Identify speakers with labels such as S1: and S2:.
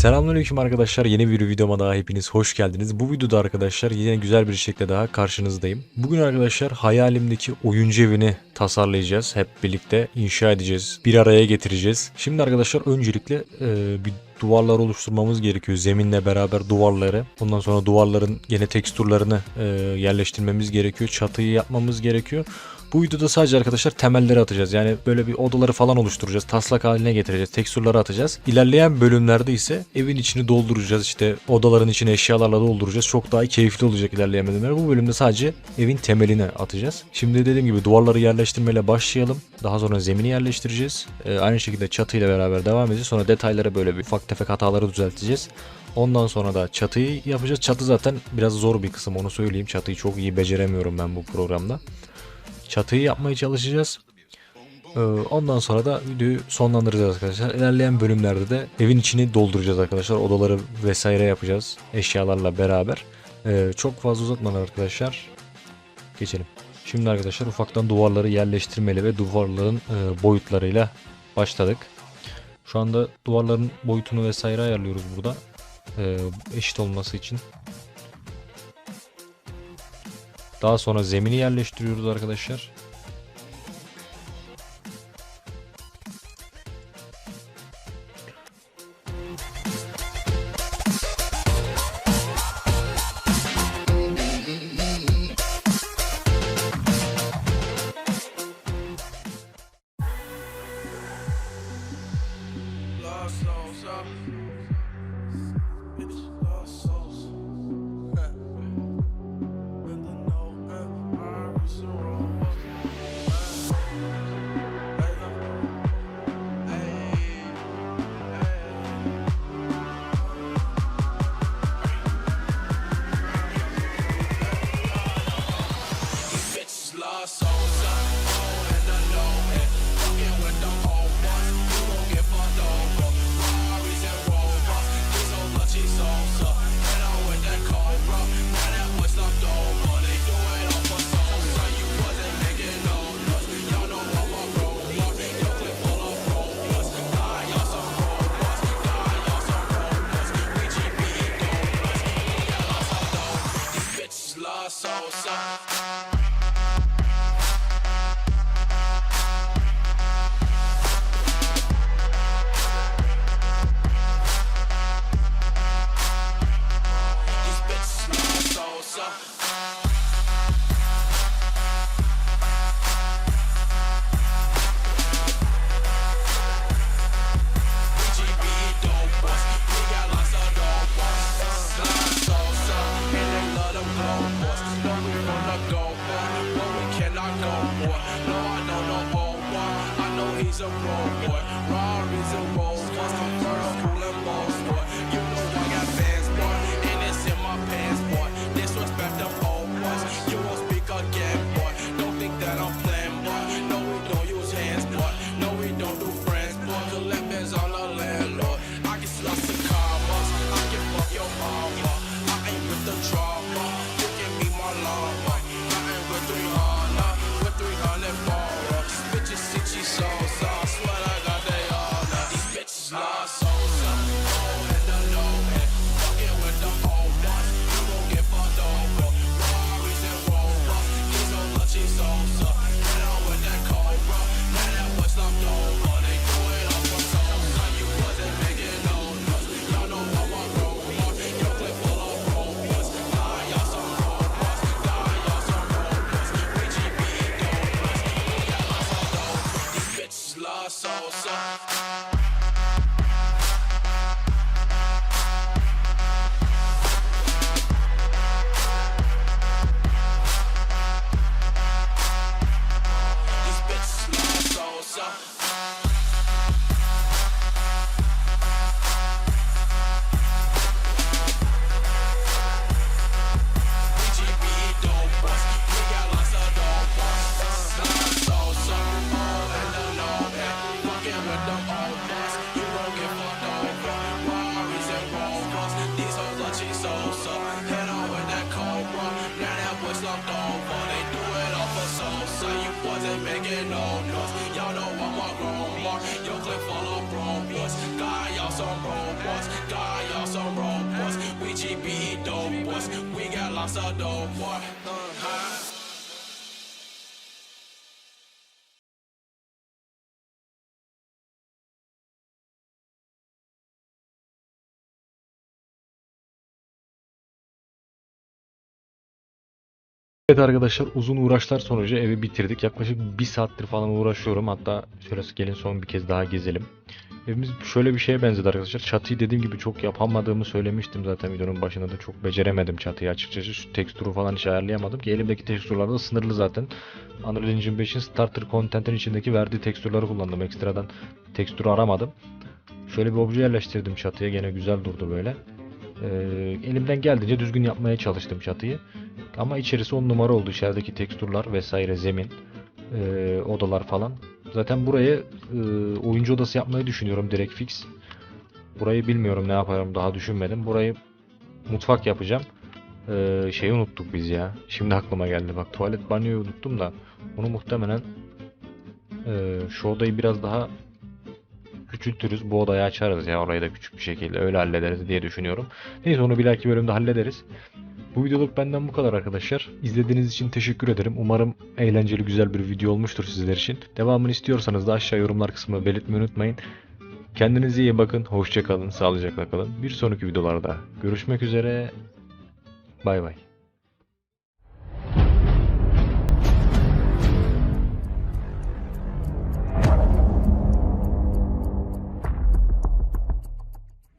S1: Selamünaleyküm arkadaşlar. Yeni bir videoma daha hepiniz hoş geldiniz. Bu videoda arkadaşlar yine güzel bir şekilde daha karşınızdayım. Bugün arkadaşlar hayalimdeki oyuncu evini tasarlayacağız. Hep birlikte inşa edeceğiz. Bir araya getireceğiz. Şimdi arkadaşlar öncelikle e, bir duvarlar oluşturmamız gerekiyor. Zeminle beraber duvarları. Ondan sonra duvarların yine tekstürlerini e, yerleştirmemiz gerekiyor. Çatıyı yapmamız gerekiyor. Bu videoda sadece arkadaşlar temelleri atacağız. Yani böyle bir odaları falan oluşturacağız. Taslak haline getireceğiz. Tekstürleri atacağız. İlerleyen bölümlerde ise evin içini dolduracağız. İşte odaların içini eşyalarla dolduracağız. Çok daha keyifli olacak ilerleyen bölümler. Bu bölümde sadece evin temelini atacağız. Şimdi dediğim gibi duvarları yerleştirmeyle başlayalım. Daha sonra zemini yerleştireceğiz. Ee, aynı şekilde çatıyla beraber devam edeceğiz. Sonra detaylara böyle bir ufak tefek hataları düzelteceğiz. Ondan sonra da çatıyı yapacağız. Çatı zaten biraz zor bir kısım onu söyleyeyim. Çatıyı çok iyi beceremiyorum ben bu programda. Çatıyı yapmaya çalışacağız. Ee, Ondan sonra da videoyu sonlandıracağız arkadaşlar. İlerleyen bölümlerde de evin içini dolduracağız arkadaşlar. Odaları vesaire yapacağız eşyalarla beraber. Ee, Çok fazla uzatmadan arkadaşlar geçelim. Şimdi arkadaşlar ufaktan duvarları yerleştirmeli ve duvarların e, boyutlarıyla başladık. Şu anda duvarların boyutunu vesaire ayarlıyoruz burada. Ee, Eşit olması için. Daha sonra zemini yerleştiriyoruz arkadaşlar.
S2: a war, boy. Raw is a war. Ain't making no noise. Y'all know I'm a grown boy. Your clip full of broke boys. God, y'all some broke boys. God, y'all some broke boys. We GBE dope boys. We got lots of dope boy.
S1: Evet arkadaşlar uzun uğraşlar sonucu evi bitirdik. Yaklaşık bir saattir falan uğraşıyorum. Hatta şöyle gelin son bir kez daha gezelim. Evimiz şöyle bir şeye benzedi arkadaşlar. Çatıyı dediğim gibi çok yapamadığımı söylemiştim zaten videonun başında da çok beceremedim çatıyı açıkçası. Şu tekstürü falan hiç ayarlayamadım ki elimdeki tekstürler de sınırlı zaten. Unreal Engine 5'in starter content'in içindeki verdiği tekstürleri kullandım. Ekstradan tekstürü aramadım. Şöyle bir obje yerleştirdim çatıya. Gene güzel durdu böyle. Ee, elimden geldiğince düzgün yapmaya çalıştım çatıyı. Ama içerisi on numara oldu. İçerideki tekstürler vesaire zemin, e, odalar falan. Zaten burayı e, oyuncu odası yapmayı düşünüyorum direkt fix. Burayı bilmiyorum ne yaparım daha düşünmedim. Burayı mutfak yapacağım. E, şeyi unuttuk biz ya. Şimdi aklıma geldi bak tuvalet banyoyu unuttum da. Bunu muhtemelen e, şu odayı biraz daha küçültürüz. Bu odayı açarız ya orayı da küçük bir şekilde öyle hallederiz diye düşünüyorum. Neyse onu bir dahaki bölümde hallederiz. Bu videoluk benden bu kadar arkadaşlar. İzlediğiniz için teşekkür ederim. Umarım eğlenceli güzel bir video olmuştur sizler için. Devamını istiyorsanız da aşağı yorumlar kısmına belirtmeyi unutmayın. Kendinize iyi bakın. Hoşça kalın. Sağlıcakla kalın. Bir sonraki videolarda görüşmek üzere. Bay bay.